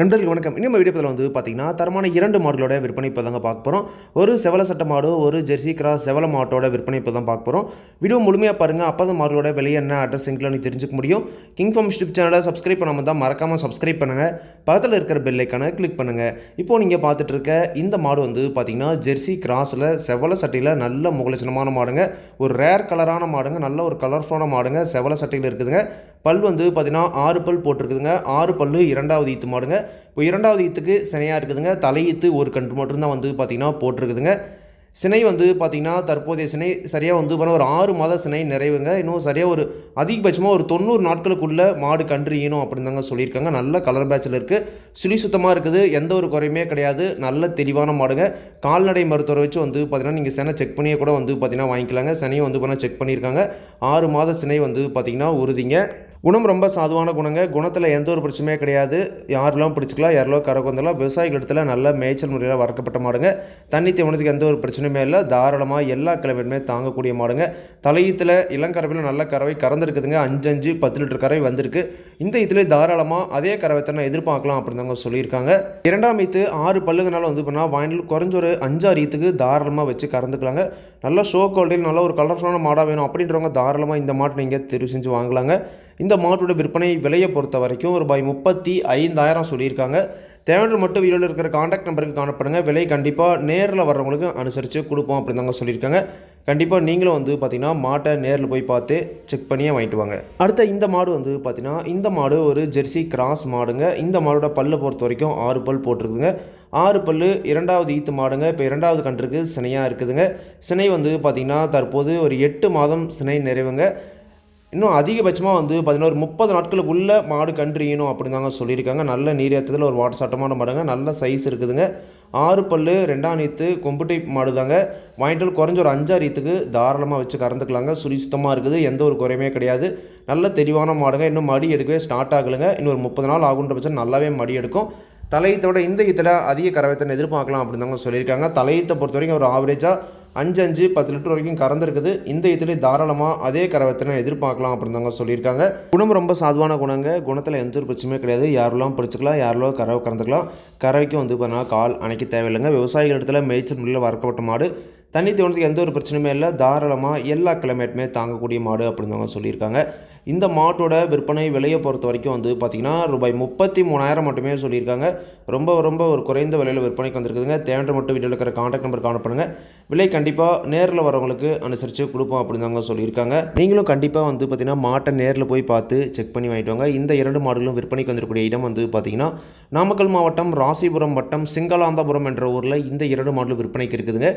நண்பர்களுக்கு வணக்கம். இன்னும் வீடியோப்பதில் வந்து பார்த்தீங்கன்னா தரமான இரண்டு மாடுகளோட விற்பனை இப்போ தாங்க பார்க்க போகிறோம் ஒரு செவல சட்ட மாடு ஒரு ஜெர்சி கிராஸ் செவல மாட்டோட விற்பனை இப்போ தான் பார்க்க போகிறோம் வீடியோ முழுமையாக பாருங்கள் அப்போ தான் மாடுகளோட விலை என்ன அட்ரஸ் எங்களை நீ தெரிஞ்சுக்க முடியும். கிங் ஃபார்ம் யூடியூப் சேனலை சப்ஸ்கிரைப் பண்ணாமல் தான் மறக்காமல் சப்ஸ்கிரைப் பண்ணுங்கள் பக்கத்தில் இருக்கிற பெல்லைக்கான கிளிக் பண்ணுங்கள் இப்போது நீங்கள் பார்த்துட்டு இருக்க இந்த மாடு வந்து பார்த்தீங்கன்னா ஜெர்சி கிராஸில் செவல சட்டையில் நல்ல முகலட்சணமான மாடுங்க. ஒரு ரேர் கலரான மாடுங்க. நல்ல ஒரு கலர்ஃபுல்லான மாடுங்க. செவல சட்டையில் இருக்குதுங்க. பல் வந்து பார்த்திங்கன்னா ஆறு பல் போட்டிருக்குதுங்க. ஆறு பல்லு இரண்டாவது ஈத்து மாடுங்க. இப்போ இரண்டாவது ஈத்துக்கு சினையாக இருக்குதுங்க. தலையீத்து ஒரு கன்று மட்டும்தான் வந்து பார்த்தீங்கன்னா போட்டிருக்குதுங்க. சினை வந்து பார்த்திங்கன்னா தற்போதைய சினை சரியாக வந்து பண்ண ஒரு ஆறு மாத சினை நிறைவுங்க. இன்னும் சரியாக ஒரு அதிகபட்சமாக ஒரு தொண்ணூறு நாட்களுக்குள்ளே மாடு கன்று ஈனும் அப்படின்னு தாங்க சொல்லியிருக்காங்க. நல்ல கலர் பேட்சில் இருக்குது சுழி சுத்தமாக இருக்குது. எந்த ஒரு குறையுமே கிடையாது. நல்ல தெளிவான மாடுங்க. கால்நடை மருத்துவரை வச்சு வந்து பார்த்தீங்கன்னா நீங்கள் சினை செக் பண்ணியே கூட வந்து பார்த்திங்கன்னா வாங்கிக்கலாங்க. சினையை வந்து பண்ணால் செக் பண்ணியிருக்காங்க. ஆறு மாத சினை வந்து பார்த்திங்கன்னா உறுதிங்க. குணம் ரொம்ப சாதுவான குணங்க. குணத்தில் எந்த ஒரு பிரச்சனையும் கிடையாது. யாரெல்லாம் பிடிச்சிக்கலாம் யாரெல்லாம் கரை வந்துடலாம் விவசாயிகள் இடத்துல நல்ல மேய்ச்சல் முறையில் வறக்கப்பட்ட மாடுங்க. தண்ணி தீவனத்துக்கு எந்த ஒரு பிரச்சனையுமே இல்லை. தாராளமாக எல்லா கிழமையுமே தாங்கக்கூடிய மாடுங்க. தலையீத்தில் இளங்கரவையில் நல்ல கறவை கறந்துருக்குதுங்க. அஞ்சு அஞ்சு பத்து லிட்டர் கறவை வந்திருக்கு. இந்த இதில் தாராளமாக அதே கறவைத்தனை எதிர்பார்க்கலாம் அப்படின்னு தாங்க சொல்லியிருக்காங்க. இரண்டாம் ஈத்து ஆறு பல்லுங்கனால வந்து பண்ணால் வாங்கில் குறைஞ்ச ஒரு அஞ்சாறு ஈத்துக்கு தாராளமாக வச்சு கறந்துக்கலாங்க. நல்ல ஷோ குவாலிட்டியில் நல்ல ஒரு கலர்ஃபுல்லான மாடாக வேணும் அப்படின்றவங்க தாராளமாக இந்த மாட்டை நீங்கள் தெரிவு செஞ்சு வாங்கலாங்க. இந்த மாட்டோட விற்பனை விலையை பொறுத்த வரைக்கும் ரூபாய் முப்பத்தி ஐந்தாயிரம் சொல்லியிருக்காங்க. தேவையான மட்டும் வீடியோவில் இருக்கிற காண்டாக்ட் நம்பருக்கு காணப்படுங்க விலை கண்டிப்பாக நேரில் வர்றவங்களுக்கு அனுசரித்து கொடுப்போம் அப்படின்னு தாங்க சொல்லியிருக்காங்க. கண்டிப்பாக நீங்களும் வந்து பார்த்தீங்கன்னா மாட்டை நேரில் போய் பார்த்து செக் பண்ணியே வாங்கிட்டு வாங்க. அடுத்த இந்த மாடு வந்து பார்த்தீங்கன்னா இந்த மாடு ஒரு ஜெர்சி கிராஸ் மாடுங்க. இந்த மாடோட பல்லை பொறுத்த வரைக்கும் ஆறு பல் போட்டிருக்குதுங்க. ஆறு பல்லு இரண்டாவது ஈத்து மாடுங்க. இப்போ இரண்டாவது கன்றுக்கு சினையாக இருக்குதுங்க. சினை வந்து பார்த்திங்கன்னா தற்போது ஒரு எட்டு மாதம் சினை நிறைவுங்க. இன்னும் அதிகபட்சமாக வந்து பதினோரு ஒரு முப்பது நாட்களுக்குள்ளே மாடு கன்றுயணும் அப்படின்னு தாங்க சொல்லியிருக்காங்க. நல்ல நீரேற்றத்தில் ஒரு வாட்டர் சட்டமான மாடுங்க. நல்ல சைஸ் இருக்குதுங்க. ஆறு பல்லு ரெண்டாம் நீத்து கொம்புட்டை மாடு தாங்க வாங்கிட்டு குறைஞ்ச ஒரு அஞ்சாறு ஈத்துக்கு தாராளமாக வச்சு கறந்துக்கலாங்க. சுழி சுத்தமாக இருக்குது. எந்த ஒரு குறையுமே கிடையாது. நல்ல தெளிவான மாடுங்க. இன்னும் மடி எடுக்கவே ஸ்டார்ட் ஆகலைங்க. இன்னும் ஒரு முப்பது நாள் ஆகுன்ற பட்சம் நல்லாவே மடி எடுக்கும். தலையத்தோட இந்த ஈத்தில் அதிக கறவைத்தனை எதிர்பார்க்கலாம் அப்படின்னு தாங்க சொல்லியிருக்காங்க. தலையத்தை பொறுத்த வரைக்கும் ஒரு ஆவரேஜாக அஞ்சு அஞ்சு பத்து லிட்டர் வரைக்கும் கறந்துருக்குது. இந்த இதிலே தாராளமாக அதே கறவைத்தனை எதிர்பார்க்கலாம் அப்படின்னு தாங்க சொல்லியிருக்காங்க. குணம் ரொம்ப சாதுவான குணங்க குணத்தில் எந்த ஒரு பிரச்சனையும் கிடையாது. யாரெல்லாம் பிடிச்சிக்கலாம் யாரெல்லாம் கறவை கறந்துக்கலாம் கறவைக்கும் வந்து பார்த்தீங்கன்னா கால் அணைக்க தேவையில்லைங்க. விவசாயிகள் இடத்துல மேய்ச்சல் முறையில் வறக்கப்பட்ட மாடு தண்ணி தோணத்துக்கு எந்த ஒரு பிரச்சனையுமே இல்லை. தாராளமாக எல்லா கிளைமேட்டுமே தாங்கக்கூடிய மாடு அப்படின்னு தாங்க சொல்லியிருக்காங்க. இந்த மாட்டோட விற்பனை விலையை பொறுத்த வரைக்கும் வந்து பார்த்திங்கன்னா ரூபாய் முப்பத்தி மூணாயிரம் மட்டுமே சொல்லியிருக்காங்க. ரொம்ப ரொம்ப ஒரு குறைந்த விலையில் விற்பனைக்கு வந்திருக்குதுங்க. தேவை மட்டும் வீடியோவில் இருக்கிற காண்டாக்ட் நம்பர் காணப்படுங்க விலை கண்டிப்பாக நேரில் வரவங்களுக்கு அனுசரித்து கொடுப்போம் அப்படின்னு தாங்க சொல்லியிருக்காங்க. நீங்களும் கண்டிப்பாக வந்து பார்த்திங்கன்னா மாட்டை நேரில் போய் பார்த்து செக் பண்ணி வாங்கிட்டு வாங்க. இந்த இரண்டு மாடுகளும் விற்பனைக்கு வந்திருக்கக்கூடிய இடம் வந்து பார்த்திங்கன்னா நாமக்கல் மாவட்டம் ராசிபுரம் வட்டம் சிங்களாந்தபுரம் என்ற ஊரில் இந்த இரண்டு மாடலும் விற்பனைக்கு இருக்குதுங்க.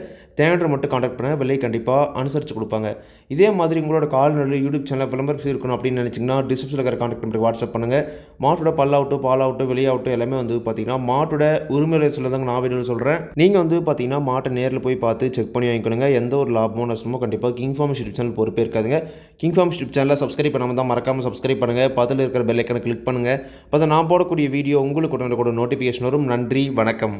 நம்பரை மட்டும் காண்டாக்ட் பண்ண விலை கண்டிப்பாக அனுசரித்து கொடுப்பாங்க. இதே மாதிரி உங்களோட கால்நடை யூடியூப் சேனல் விளம்பரம் இருக்கணும் அப்படின்னு நினச்சிங்கன்னா டிஸ்கிரிப்ஷனில் இருக்கிற காண்டாக்ட் நம்பருக்கு வாட்ஸ்அப் பண்ணுங்கள் மாட்டோட பல்லாகட்டும் பாலாகட்டும் வெளியாகட்டும் எல்லாமே வந்து பார்த்தீங்கன்னா மாட்டோட உரிமையை சொல்லதாங்க நான் வீடியோ சொல்கிறேன் நீங்கள் வந்து பார்த்தீங்கன்னா மாட்டை நேரில் போய் பார்த்து செக் பண்ணி வாங்கிக்கணுங்க. எந்த ஒரு லாபமோ நஷ்டமோ கண்டிப்பாக கிங் ஃபார்ம் யூடியூப் சேனல் பொறுப்பே இருக்காதுங்க. கிங் ஃபார்ம் யூடியூப் சேனலில் சப்ஸ்கிரைப் பண்ணாமல் தான் மறக்காமல் சப்ஸ்கிரைப் பண்ணுங்கள் பக்கத்தில் இருக்கிற பெல் ஐக்கனை கிளிக் பண்ணுங்கள் அப்போ நான் போடக்கூடிய வீடியோ உங்களுக்கு உடனே கூட நோட்டிஃபிகேஷன் வரும். நன்றி வணக்கம்.